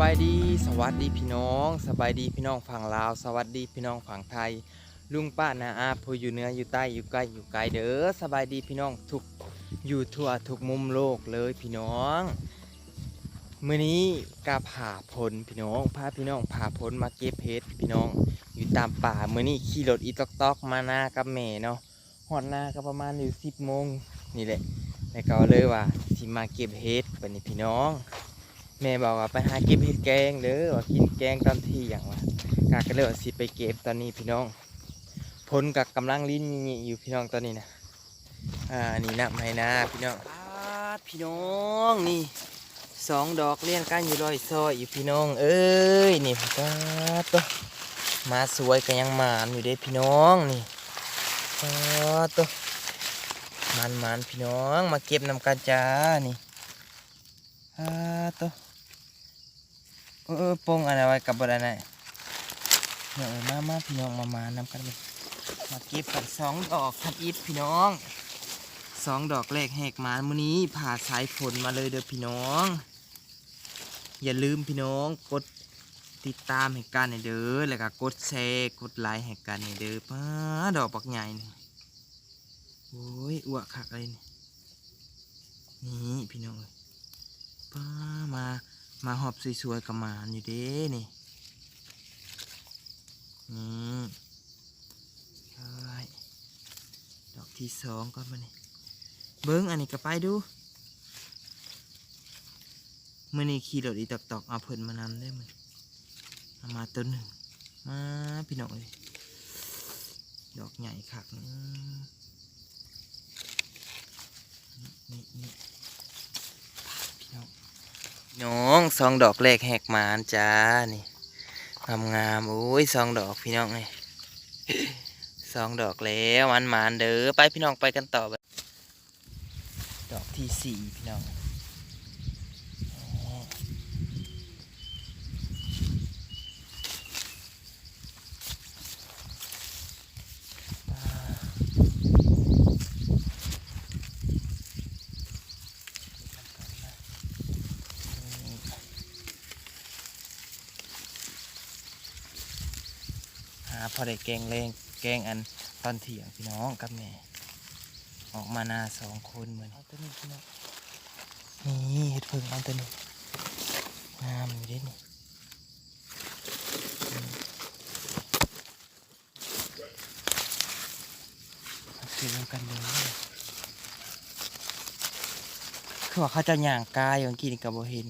บายดีสวัสดีพี่น้องสบายดีพี่น้องฝั่งลาว สวัสดีพี่น้องฝั่งไทย ลุงป้านาอาผู้อยู่เหนืออยู่ใต้อยู่ใกล้อยู่ไกลเด้อสบายดีพี่น้องทุกอยู่ทั่วทุกมุมโลกเลยพี่น้องมื้อนี้กาผ่าผลพี่น้องพาพี่น้องผ่าผลมาเก็บเห็ดพี่น้องอยู่ตามป่ามื้อนี้ขี่รถอีตอกตอกมาหน้ากับแม่เนาะหอดหน้าก็ประมาณอยู่สิบโมงนี่แหละแล้วก็เลยว่าสิมาเก็บเห็ดบัดนี้พี่น้อง แม่บอกว่าไปหาเก็บเห็ดแกงเด้อว่ากินแกงตอนที่ยงว่ะกาก็เลยว่าสิไปเก็บตอนนี้พี่น้องผลกับกำลังลิ้นยี่อยู่พี่น้องตอนนี้นะอ่านี่นะไม่นะพี่น้องพี่น้องนี่สองดอกเลี้ยงกันอยู่รอยซอยอยู่พี่น้อง เอ้ยนี่พี่ตาตัวมาสวยกันยังหมานอยู่เด้พี่น้องนี่ตาตัวมันมันพี่น้องมาเก็บนำกันจ้านี่ตาตัว เออปงอะไรไว้กับบอะไรนเนี่ยเออมามาพี่น้องมามานำกันเลยมาเก็บกันสองดอกทับอิดพี่น้องสองดอกแรกแหกหมามื้อนี้ผ่าสายฝนมาเลยเด้อพี่น้อง อย่าลืมพี่น้องกดติดตามให้กันให้เด้อแล้วก็กดแชร์กดไลค์ให้กันให้เด้อป้าดอกปักใหญ่นี่โอ้ยอ้วกคักเลยนี่นี่พี่น้องเอ้ยป้ามา มาหอบสวยๆกับหมานอยู่เด้นี่นี่ดอกที่สองก็มานี่เบิ้งอันนี้ก็ไปดูเมื่อนี้ขี่รถอีตอกตอกเอาเพิ่นมานำได้มั้ยเอามาตัวหนึ่งมาพี่น้องเลยดอกใหญ่คักนะนี่นี่พี่น้อง น้องซองดอกแรกแหกมานจ้านี่งามงามโอ้ยซองดอกพี่น้องเลยสองดอกแล้วมันมานเด้อไปพี่น้องไปกันต่อดอกที่สี่พี่น้อง หาพอได้แกงเลงแกงอันตอนเที่ยงพี่น้องกับแม่ออกมาหน้าสองคนเหมือนเอาตัวนี้พี่น้องนี่เห็ดเพิ่งเอาตัวนี้งามอยู่เด้นี่อืมเอาเสียกันเลยคือว่าเขาจะย่างกายอย่างกี้นี่กับโบเห็น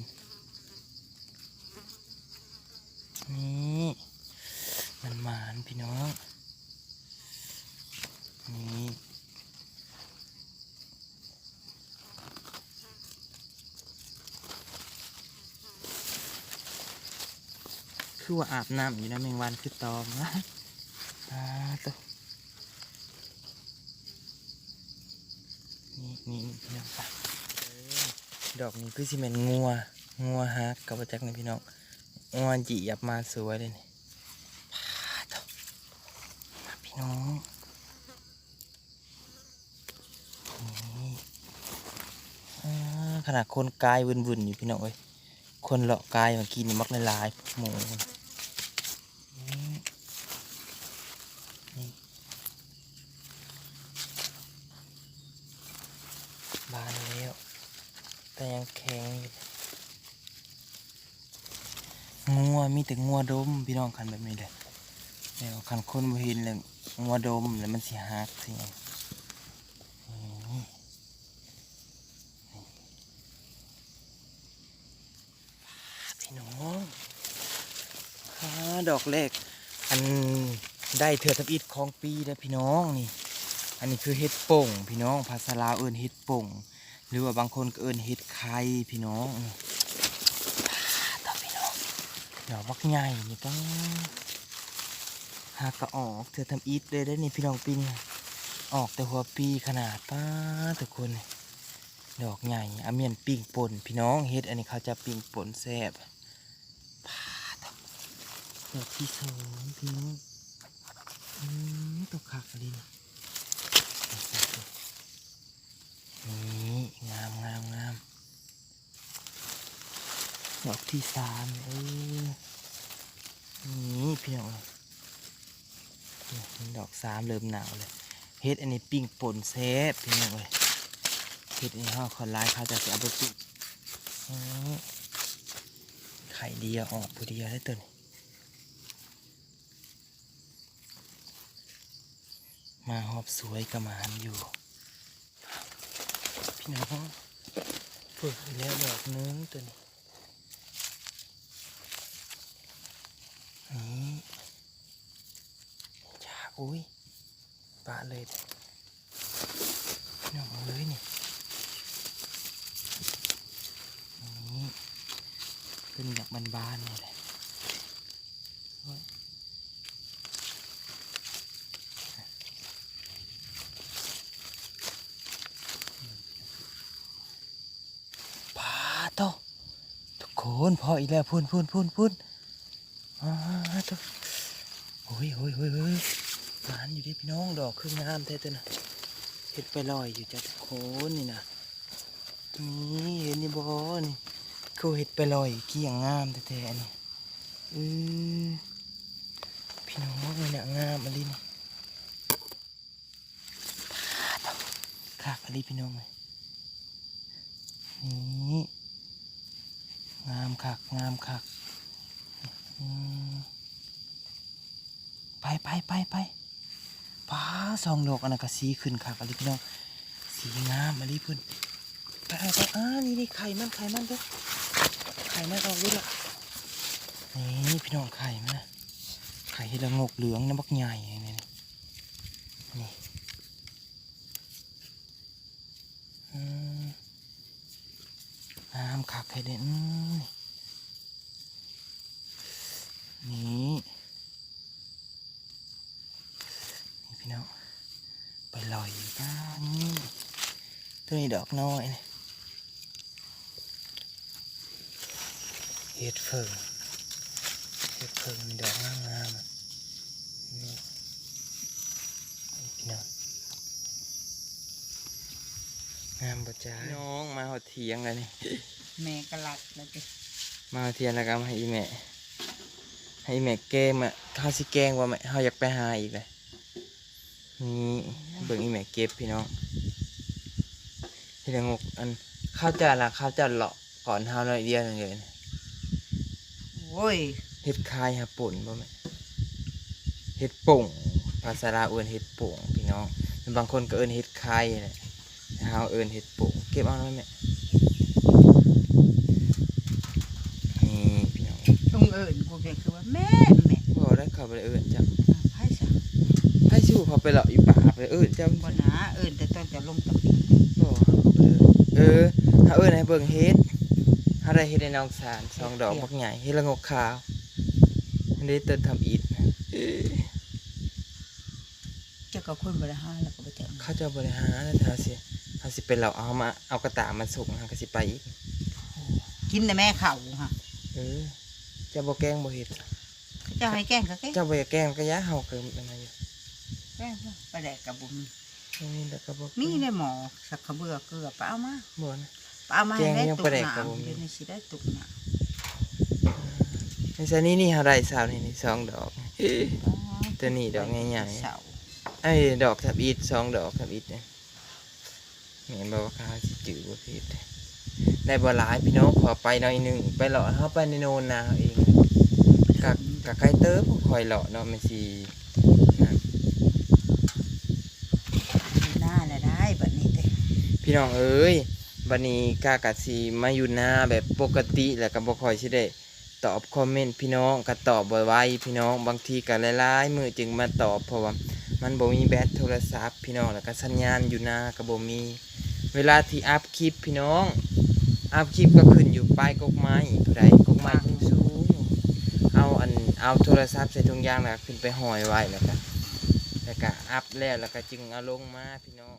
นี่ มันหมานพี่น้อง นี่คือว่าอาบน้ำอยู่นะแมงวันคือตอมนะอ่าตัวนี่นี่นี่พี่น้องปเออดอกนี้คือสิเป็นงัว งัวฮักกับประจักนี่พี่น้องงัวจีหยับมาสวยเลยนี่พี่น้องนี่อ่า ขนาดคนกายวุ่นๆอยู่พี่น้องเอ้ยคนเลาะกายเมื่อกี้นี่มักหลายหมูบานแล้ว แต่ยังแข็งอยู่งัวมีแต่งัวดมพี่น้องคันแบบนี้เลยเดี๋ยวคันคนบ่เห็นเลยงัวดมแล้วมันสิหักสินี่นี่พี่น้องฮ่า ดอกแรก อันได้เถื่อทับอิดของปีแล้วพี่น้องนี่ อันนี้คือเห็ดป่ง พี่น้องภาษาลาวเอิ้นเห็ดป่ง หรือว่าบางคนก็เอิ้นเห็ดไข่พี่น้องนี่ฮ่าต่อพี่น้องดอกบักใหญ่นี่ป้าหากก็ออกเธอทำอีทเลยได้นี่พี่น้องปีนี่ออกแต่หัวปีขนาดป้าทุกคนดอกใหญ่อาเมียนปิ่งป่นพี่น้องเฮ็ดอันนี้เขาจะปิ่งป่นแซ่บพาดอก ดอกที่สองพี่น้องอืมตกขักเลนะนี่งามงามงามดอกที่สามเออนี่เพียงดอกสามเริ่มหนาวเลยเฮ็ดอันนี้ปิ้งป่นเซฟพี่น้องเลยเฮ็ดอันนี้ห่อคอนไลายเขาจะเสีไปปิ้ไข่เดียวออกผู้เดียวได้ตัวนี้ มาหอบสวยกระมานอยู่ พี่น้องเปิดแล้วดอกนึงตัวนี้นี่จ้าอุ้ยปะเลยน้องเอ้ยนี่นี่ขึ้นจากบานๆนี่แหละโอ้ยปาโต ทุกคนพออีกแล้วพุ่นพุ่นพุ่นพุ่นอ่าตัวโอ้ยโอ้ยโอ้ยโอ้ยหวานอยู่ดิพี่น้องดอกครึ่งงามแท้ตัวนะเห็ดไปลอยอยู่จ้ะทุกคนนี่นะนี่เห็นนี่บอนี่คือเห็ดไปลอยเกี่ยงงามแท้ๆนี่เออพี่น้องเลยน่ะงามอะไรนี่พาดเอาขากอะไรพี่น้องเลยนี่ งามคักงามคักไปไปไปไปป้าซองดอกอันนั้นก็สีขึ้นคักอะไรพี่น้องสีงามอะไรเพุ่นไปไปอ่านี่นี่ไข่มันไข่มันเด้อไข่มันออกด้วยละนี่พี่น้องไข่มันนะไข่เห็ดละงกเหลืองนะบักใหญ่นี่นี่นี่อืมงามคักไข่เด่นนี่นี่พี่น้องไปลอยอยู่บ้านนี่ตัวนี้ดอกน้อยนี่เห็ดเฟิงเห็ดเฟิงมีดอกงามงามๆนี่พี่น้องงามประจ้าน้องมาหอดเถียงเลยนี่ แม่กระลัดแล้วก็มาเทียนแล้วก็มาให้อีแม่ ให้อีแม่แกงมาข้าวสิแกงว่าแม่เขาอยากไปหาอีกเลยนี่เบิ่งอีแม่เก็บพี่น้องที่ละงกอันข้าวจานละข้าวจานเลาะก่อนเฮาหน่อยเดียวนึงเลยนะโอ้ยเฮ็ดคายหาป่นบ่แม่เฮ็ดป่งภาษาลาวเอิ้นเฮ็ดป่งพี่น้องบางคนก็เอิ้นเฮ็ดคายแหละเฮาเอิ้นเฮ็ดป่งเก็บเอาหน่อยแม่นี่พี่น้อง ต้ องเอิญกูเพียงคือว่าแม่แม่บ่ได้เข้าไปเอิ้นจังไพ่สะไอ้ชิวเขาไปเลาะอยู่ป่าไปเออจำบ่หนาเอิญแต่ต้องจะลงตะปีบ่เขาไปเลยเออถ้าเออในเบิ่งเฮ็ดถ้าได้เฮ็ดในน้องสารสองดอกบักใหญ่เฮ็ดละงกขาวอันนี้เตินทำอีทเอ้ยเจ้าก็คนบ่ได้ห้าแล้วก็บ่เจอเขาเจะบริหารนะถ้าสิถ้าสิเป็นเราเอามาเอากระตามาส่งหาก็สิไปอีกกินแต่แม่เข่าฮะเออเจะบ่แกล้งบ่เฮ็ดเจ้าให้แกล้งก็แกล้งเจ้าบ่อยากแกล้งก็อยาเฮาเกินอะไรอยู่แกล้งซะไปแดกกับบุมนี่แล้วก็บ่มีได้หมอสักกระเบือเกลือไปเอามาบ่นะ ไปเอามาให้แกงได้ยังตุไปกแดกหนากับบุมเดี๋ยวนี้สิได้ตุกหนาในซะนี้นี่เฮาได้สาวนี่นี่สองดอกเอ้ยอ๋อตัวนี้ดอกใหญ่ๆ เสาไอ้ดอกทับอีทสองดอกทับอีทเนี่ยเห็นบอกว่าข้าสิจืดบ่ผิด ได้บ่หลายพี่น้องขอไปหน่อยหนึงไปเลาะเข้าไปในโนนนาเองกะกะไกลเติบคอยเลาะเนาะมันสินั่นหน้าแล้วได้บัดนี้เด้พี่น้องเอ้ยบัดนี้กากะสิมาอยู่หน้าแบบปกติแล้วก็บ่ค่อยสิได้ตอบคอมเมนต์พี่น้องก็ตอบบ่ไวพี่น้องบางทีก็หลายๆมื้อจึงมาตอบเพราะว่ามันบ่มีแบตโทรศัพท์พี่น้องแล้วก็สัญญาณอยู่หน้าก็บ่มี เวลาที่อัพคลิปพี่น้อง อัพคลิปก็ขึ้นอยู่ปลายกกไม้ผู้ใดกกไม้สูงๆเอาอันเอาโทรศัพท์ใส่ถุงยางแล้วก็ขึ้นไปห้อยไว้แล้วก็แล้วก็อัพแล้วแล้วก็จึงเอาลงมาพี่น้อง